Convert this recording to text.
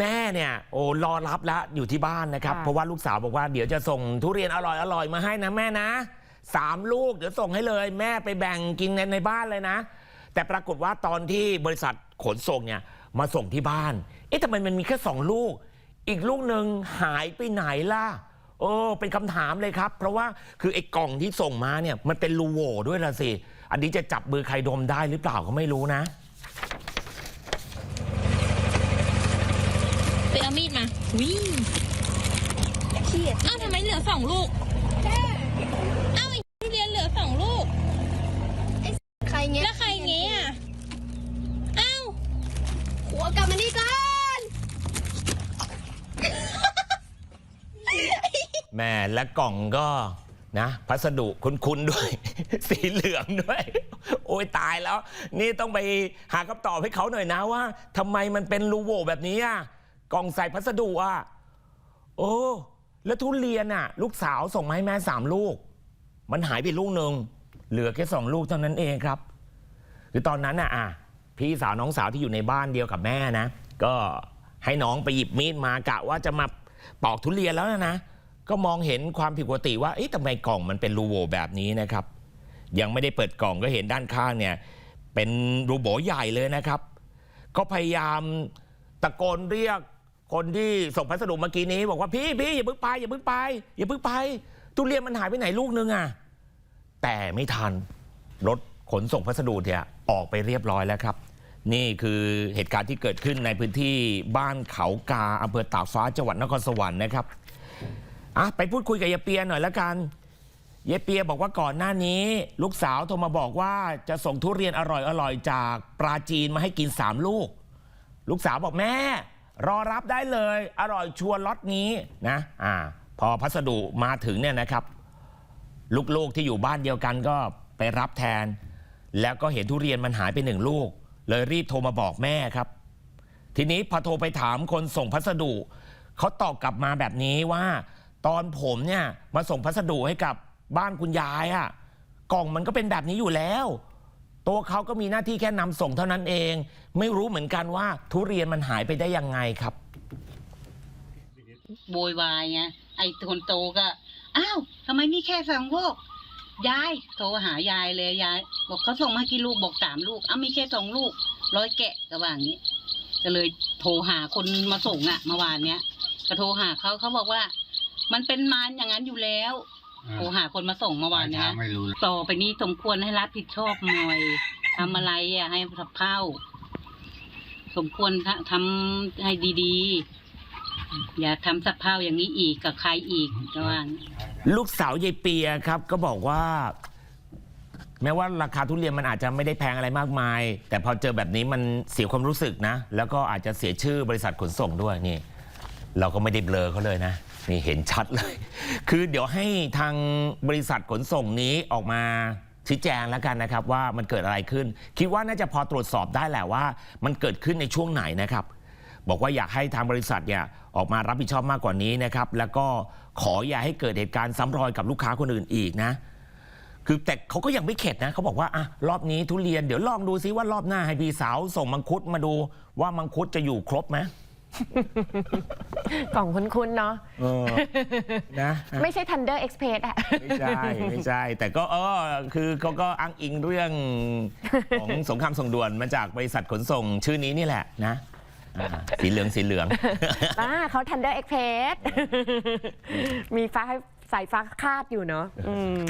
แม่เนี่ยโอ้รอรับแล้วอยู่ที่บ้านนะครับ ค่ะเพราะว่าลูกสาวบอกว่าเดี๋ยวจะส่งทุเรียนอร่อยอร่อยมาให้นะแม่นะสามลูกเดี๋ยวส่งให้เลย แม่ไปแบ่งกินในในบ้านเลยนะ แต่ปรากฏว่าตอนที่บริษัทขนส่งเนี่ยมาส่งที่บ้าน เอ๊ะทำไมมันมีแค่สองลูก อีกลูกหนึ่งหายไปไหนล่ะโอ้เป็นคำถามเลยครับ เพราะว่าคือไอ้กล่องที่ส่งมาเนี่ยมันเป็นรูโหว่ด้วยละสิ อันนี้จะจับมือใครดมได้หรือเปล่าก็ไม่รู้นะ ไปเอามีดมาวิ่งเครียดอ้าวทำไมเหลือสองลูกอ้าวไอ้ทุเรียนเหลือสองลูก ใครเงี้ยแล้วใครเงี้ยอะอ้าวหัวกลับมานี่ก่อนแม่และกล่องก็นะ พัสดุคุ้นๆด้วย สีเหลืองด้วย โอ้ยตายแล้ว นี่ต้องไปหาคำตอบให้เขาหน่อยนะว่าทำไมมันเป็นรูโหว่แบบนี้อะ กล่องใส่พัสดุอะโอ้แล้วทุเรียนอะ ลูกสาวส่งมาให้แม่สามลูก มันหายไปลูกหนึ่งเหลือแค่สองลูกเท่านั้นเองครับ คือตอนนั้นน่ะอะพี่สาวน้องสาวที่อยู่ในบ้านเดียวกับแม่นะ ก็ให้น้องไปหยิบมีดมากะว่าจะมาปอกทุเรียนแล้วนะนะก็มองเห็นความผิดปกติว่าเอ๊ะทำไมกล่องมันเป็นรูโหว่แบบนี้นะครับ ยังไม่ได้เปิดกล่องก็เห็นด้านข้างเนี่ย เป็นรูโบใหญ่เลยนะครับ ก็พยายามตะโกนเรียก คนที่ส่งพัสดุเมื่อกี้นี้ บอกว่าพี่พี่อย่าเพิ่งไปอย่าเพิ่งไปอย่าเพิ่งไปทุเรียนมันหายไปไหนลูกนึงอะแต่ไม่ทันรถขนส่งพัสดุเนี่ยออกไปเรียบร้อยแล้วครับ นี่คือเหตุการณ์ที่เกิดขึ้นในพื้นที่บ้านเขากาอำเภอตากฟ้าจังหวัดนครสวรรค์นะครับอะไปพูดคุยกับยายเปียหน่อยละกันยายเปียบอกว่าก่อนหน้านี้ ลูกสาวโทรมาบอกว่าจะส่งทุเรียนอร่อยๆจากปราจีนมาให้กินสามลูก ลูกสาวบอกแม่ รอรับได้เลย อร่อยชัวร์ล็อตนี้นะอ่าพอพัสดุมาถึงเนี่ยนะครับ ลูกๆที่อยู่บ้านเดียวกันก็ไปรับแทน แล้วก็เห็นทุเรียนมันหายไปหนึ่งลูก เลยรีบโทรมาบอกแม่ครับ ทีนี้พอโทรไปถามคนส่งพัสดุเขาตอบกลับมาแบบนี้ว่า ตอนผมเนี่ยมาส่งพัสดุให้กับบ้านคุณยายอะ่ะกล่องมันก็เป็นแบบนี้อยู่แล้ว ตัวเขาก็มีหน้าที่แค่นำส่งเท่านั้นเอง ไม่รู้เหมือนกันว่าทุเรียนมันหายไปได้ยังไงครับ โวยวายไงไอ้คนโตก็อ้าวทำไมมีแค่สองลูกยายโทรหายายเลยยาย บอกเขาส่งมากี่ลูกบอกสามลูกอ้ามีแค่สองลูก ร้อยแกะก็ว่าอย่างนี้ ก็เลยโทรหาคนมาส่งอะเมื่อวานเนี้ยก็โทรหาเขาเขาบอกว่า มันเป็นมารอย่างนั้นอยู่แล้ว โทรหาคนมาส่งเมื่อวานเนี้ยไม่รู้ต่อไปนี้สมควรให้รับผิดชอบหน่อยทำอะไรอะ ให้สับเข้าสมควรทำทำให้ดีๆ อย่าทำสับเพ่าอย่างนี้อีกกับใครอีกระว่างลูกสาวยายเปียครับ ก็บอกว่า แม้ว่าราคาทุเรียนมันอาจจะไม่ได้แพงอะไรมากมาย แต่พอเจอแบบนี้มันเสียความรู้สึกนะ แล้วก็อาจจะเสียชื่อบริษัทขนส่งด้วยนี่ เราก็ไม่ได้เบลอเขาเลยนะ นี่เห็นชัดเลย คือเดี๋ยวให้ทางบริษัทขนส่งนี้ออกมาชี้แจงแล้วกันนะครับ ว่ามันเกิดอะไรขึ้น คิดว่าน่าจะพอตรวจสอบได้แหละว่า มันเกิดขึ้นในช่วงไหนนะครับ บอกว่าอยากให้ทางบริษัทเนี่ยออกมารับผิดชอบมากกว่านี้นะครับ แล้วก็ขออย่าให้เกิดเหตุการณ์ซ้ำรอยกับลูกค้าคนอื่นอีกนะคือแต่เขาก็ยังไม่เข็ดนะเขาบอกว่าอะรอบนี้ทุเรียนเดี๋ยวลองดูซิว่ารอบหน้าให้พี่สาวส่งมังคุดมาดูว่ามังคุดจะอยู่ครบไหม กล่องคุ้นๆเนาะเออนะไม่ใช่ Thunder Express อะ ไม่ใช่ไม่ใช่ แต่ก็เออคือเขาก็อ้างอิงเรื่องของสงครามส่งด่วนมาจากบริษัทขนส่งชื่อนี้นี่แหละนะอ่าสีเหลืองสีเหลืองอ่าเขา Thunder Express มีฟ้าให้สายฟ้าคาดอยู่เนาะอืม